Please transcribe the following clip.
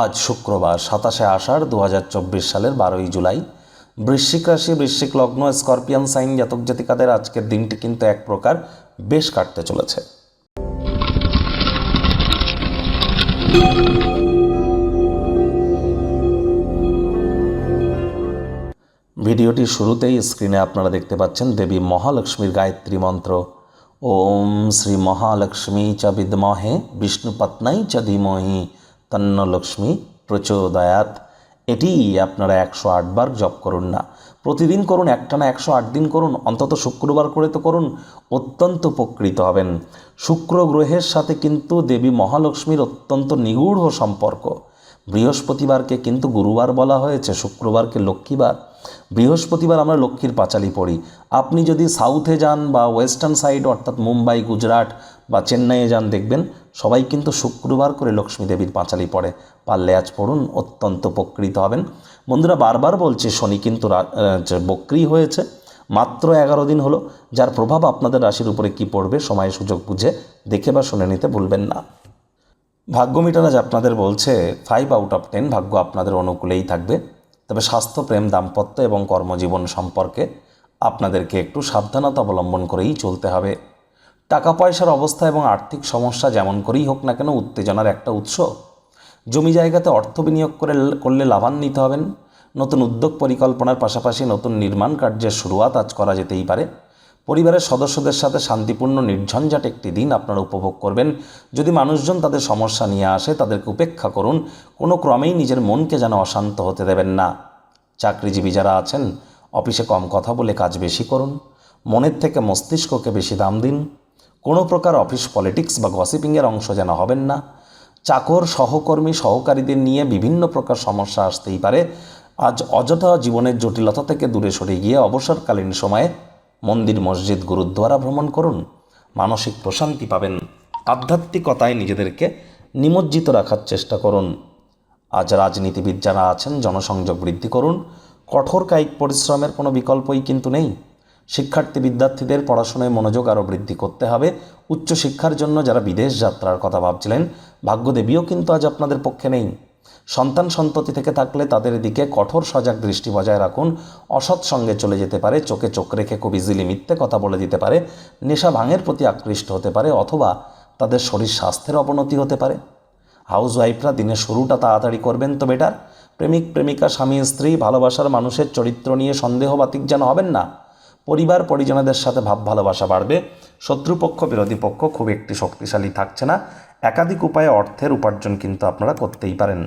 আজ শুক্রবার সাতাশে আষাঢ় দু হাজার চব্বিশ সালের বারোই জুলাই। বৃশ্চিক রাশি, বৃশ্চিক লগ্ন, স্করপিয়ান সাইন জাতক জাতিকাদের আজকের দিনটি কিন্তু এক প্রকার বেশ কাটতে চলেছে। ভিডিওটির শুরুতেই স্ক্রিনে আপনারা দেখতে পাচ্ছেন দেবী মহালক্ষ্মীর গায়ত্রী মন্ত্র। ওম শ্রী মহালক্ষ্মী চ বিদ্মহে বিষ্ণুপত্নাই চ তন্ন লক্ষ্মী প্রচোদয়াত। এটি আপনারা একশো আটবার জপ করুন না। প্রতিদিন করুন একটা না একশো আট দিন করুন, অন্তত শুক্রবার করে তো করুন, অত্যন্ত উপকৃত হবেন। শুক্র গ্রহের সাথে কিন্তু দেবী মহালক্ষ্মীর অত্যন্ত নিগূঢ় সম্পর্ক। বৃহস্পতিবারকে কিন্তু গুরুবার বলা হয়েছে, শুক্রবারকে লক্ষ্মীবার। বৃহস্পতিবার আমরা লক্ষ্মীর পাঁচালি পড়ি। আপনি যদি সাউথে যান বা ওয়েস্টার্ন সাইড, অর্থাৎ মুম্বাই, গুজরাট বা চেন্নাইয়ে যান, দেখবেন সবাই কিন্তু শুক্রবার করে লক্ষ্মী দেবীর পাঁচালি পড়ে। পারলে আজ পড়ুন, অত্যন্ত উপকৃত হবেন। বন্ধুরা, বারবার বলছে, শনি কিন্তু বক্রি হয়েছে, মাত্র এগারো দিন হলো। যার প্রভাব আপনাদের রাশির উপরে কি পড়বে, সময় সুযোগ বুঝে দেখে বা শুনে নিতে ভুলবেন না। ভাগ্য মিটার আজ আপনাদের বলছে ফাইভ আউট অফ টেন ভাগ্য আপনাদের অনুকূলেই থাকবে। তবে স্বাস্থ্য, প্রেম, দাম্পত্য এবং কর্মজীবন সম্পর্কে আপনাদেরকে একটু সাবধানতা অবলম্বন করেই চলতে হবে। টাকা পয়সার অবস্থা এবং আর্থিক সমস্যা যেমন করেই হোক না কেন উত্তেজনার একটা উৎস। জমি জায়গাতে অর্থ বিনিয়োগ করে করলে লাভান্বিত হবেন। নতুন উদ্যোগ পরিকল্পনার পাশাপাশি নতুন নির্মাণ কার্যের শুরুয়াত আজ করা যেতেই পারে। পরিবারের সদস্যদের সাথে শান্তিপূর্ণ, নির্ঝঞ্ঝাট একটি দিন আপনারা উপভোগ করবেন। যদি মানুষজন তাদের সমস্যা নিয়ে আসে, তাদেরকে উপেক্ষা করুন। কোনো ক্রমেই নিজের মনকে যেন অশান্ত হতে দেবেন না। চাকরিজীবী যারা আছেন, অফিসে কম কথা বলে কাজ বেশি করুন। মনের থেকে মস্তিষ্ককে বেশি দাম দিন। কোনো প্রকার অফিস পলিটিক্স বা গসিপিংয়ের অংশ যেন হবেন না। চাকর, সহকর্মী, সহকারীদের নিয়ে বিভিন্ন প্রকার সমস্যা আসতেই পারে। আজ অযথা জীবনের জটিলতা থেকে দূরে সরে গিয়ে অবসরকালীন সময়ে মন্দির, মসজিদ, গুরুদ্বারা ভ্রমণ করুন। মানসিক প্রশান্তি পাবেন। আধ্যাত্মিকতায় নিজেদেরকে নিমজ্জিত রাখার চেষ্টা করুন। আজ রাজনীতিবিদ যারা আছেন, জনসংযোগ বৃদ্ধি করুন। কঠোর কায়িক পরিশ্রমের কোনো বিকল্পই কিন্তু নেই। শিক্ষার্থী বিদ্যার্থীদের পড়াশোনায় মনোযোগ আরও বৃদ্ধি করতে হবে। উচ্চশিক্ষার জন্য যারা বিদেশ যাত্রার কথা ভাবছিলেন, ভাগ্যদেবীও কিন্তু আজ আপনাদের পক্ষে নেই। সন্তান সন্ততি থেকে থাকলে তাদের দিকে কঠোর সজাগ দৃষ্টি বজায় রাখুন। অসৎ সঙ্গে চলে যেতে পারে, চোখে চোখ রেখে খুব ইজিলি মিথ্যে কথা বলে দিতে পারে, নেশা ভাঙের প্রতি আকৃষ্ট হতে পারে অথবা তাদের শরীর স্বাস্থ্যের অবনতি হতে পারে। হাউস ওয়াইফরা দিনের শুরুটা তাড়াতাড়ি করবেন তো বেটার। প্রেমিক, প্রেমিকা, স্বামী, স্ত্রী, ভালোবাসার মানুষের চরিত্র নিয়ে সন্দেহ সন্দেহবাতিক যেন হবেন না। পরিবার, পরিজনদের সাথে ভাব ভালোবাসা বাড়বে। শত্রুপক্ষ, বিরোধী পক্ষ খুব একটি শক্তিশালী থাকছে না। একাধিক উপায়ে অর্থের উপার্জন কিন্তু আপনারা করতেই পারেন।